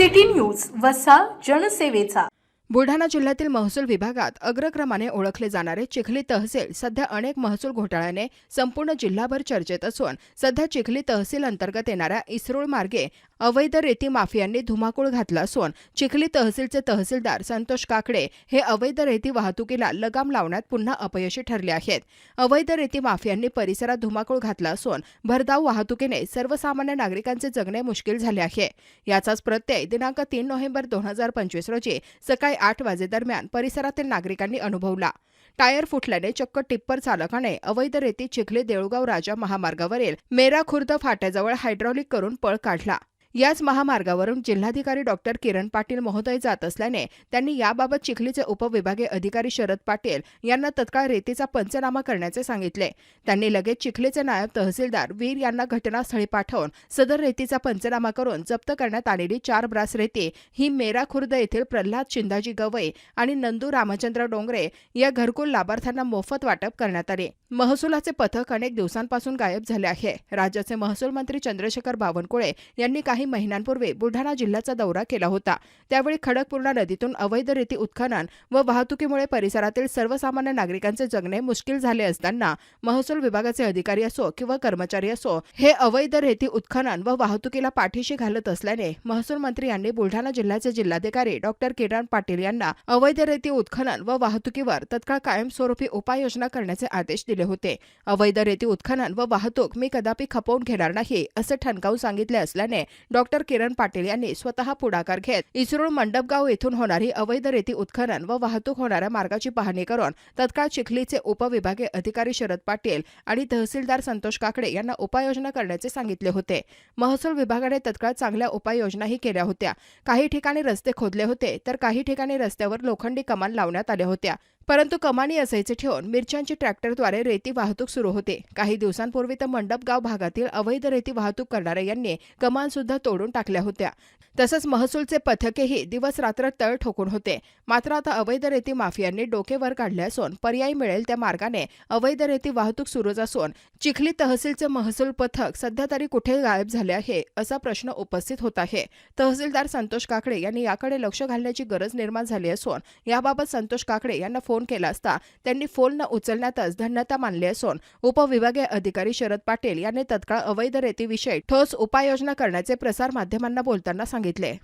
City news वसा जनसेवेचा. बुलढाणा जिल्ह्यातील महसूल विभागात अग्रक्रमाने ओळखले जाणारे चिखली तहसील सध्या अनेक महसूल घोटाळ्याने संपूर्ण जिल्हाभर चर्चेत असून सध्या चिखली तहसील अंतर्गत येणाऱ्या इस्रोळ मार्गे अवैध रेती माफियांनी धुमाकूळ घातला असून चिखली तहसीलचे तहसीलदार संतोष काकडे हे अवैध रेती वाहतुकीला लगाम लावण्यात पुन्हा अपयशी ठरले आहेत. अवैध रेती माफियांनी परिसरात धुमाकूळ घातला असून भरधाव वाहतुकीने सर्वसामान्य नागरिकांचे जगणे मुश्किल झाले आहे. याचाच प्रत्यय दिनांक तीन नोव्हेंबर दोन हजार पंचवीस रोजी सकाळी आठ वाजेदरम्यान परिसरातील नागरिकांनी अनुभवला. टायर फुटल्याने चक्क टिप्पर चालकाने अवैध रेती चिखली देऊळगाव राजा महामार्गावरील मेरा खुर्द फाट्याजवळ हायड्रॉलिक करून पळ काढला. याच महामार्गावरून जिल्हाधिकारी डॉक्टर किरण पाटील महोदय जात असल्याने त्यांनी याबाबत चिखलीचे उपविभागीय अधिकारी शरद पाटील यांना तत्काळ रेतीचा पंचनामा करण्याचे सांगितले. त्यांनी लगेच चिखलीचे नायब तहसीलदार वीर यांना घटनास्थळी पाठवून सदर रेतीचा पंचनामा करून जप्त करण्यात आलेली चार ब्रास रेती ही मेरा खुर्द येथील प्रल्हाद शिंदाजी गवई आणि नंदू रामचंद्र डोंगरे या घरकुल लाभार्थ्यांना मोफत वाटप करण्यात आले. महसुलाचे पथक अनेक दिवसांपासून गायब झाले आहे. राज्याचे महसूल मंत्री चंद्रशेखर बावनकुळे यांनी काही काही महिन्यांपूर्वी बुलढाणा जिल्ह्याचा दौरा केला होता. त्यावेळी खडकपूर्णा नदीतून अवैधरीती उत्खनन व वाहतुकीमुळे परिसरातील सर्वसामान्य नागरिकांचे जगणे मुश्किल झाले असताना महसूल विभागाचे अधिकारी असो किंवा कर्मचारी असो हे अवैध रेती उत्खनन व वाहतुकीला पाठीशी घालत असल्याने महसूल मंत्री यांनी बुलढाणा जिल्ह्याचे जिल्हाधिकारी डॉक्टर किरण पाटील यांना अवैध रेती उत्खनन व वाहतुकीवर तत्काळ कायमस्वरूपी उपाययोजना करण्याचे आदेश दिले होते. अवैध रेती उत्खनन व वाहतूक मी कदापि खपवून घेणार नाही असे ठणकावून सांगितले असल्याने डॉक्टर किरण पाटील यांनी स्वतः पुढाकार घेत इस्रोळ मंडपगाव येथून होणारी अवैध रेती उत्खनन व वाहतूक होणाऱ्या मार्गाची पाहणी करून तत्काळ चिखलीचे उपविभागीय अधिकारी शरद पाटील आणि तहसीलदार संतोष काकडे यांना उपाययोजना करण्याचे सांगितले होते. महसूल विभागाने तत्काळ चांगल्या उपाययोजनाही केल्या होत्या. काही ठिकाणी रस्ते खोदले होते तर काही ठिकाणी रस्त्यावर लोखंडी कमान लावण्यात आल्या होत्या. परंतु कमानी असायचे ठेवून मिरच्यांची ट्रॅक्टरद्वारे रेती वाहतूक सुरू होते. काही दिवसांपूर्वी तर मंडपगाव भागातील अवैध रेती वाहतूक करणाऱ्या यांनी कमान सुद्धा तोडून टाकल्या होत्या. तसंच महसूलचे पथकेही दिवस रात्र तळ ठोकून होते. मात्र आता अवैध रेती माफियांनी डोके वर काढले असून पर्याय मिळेल त्या मार्गाने अवैध रेती वाहतूक सुरूच असून चिखली तहसीलचे महसूल पथक सध्या तरी कुठे गायब झाले आहे असा प्रश्न उपस्थित होत आहे. तहसीलदार संतोष काकडे यांनी याकडे लक्ष घालण्याची गरज निर्माण झाली असून याबाबत संतोष काकडे यांना फोन फोन केला असता. त्यांनी फोन न उचलण्यातच धन्यता मानली असून उपविभागीय अधिकारी शरद पाटील यांनी तत्काळ अवैध रेतीविषयी ठोस उपाययोजना करण्याचे प्रसार माध्यमांना बोलताना सांगितले.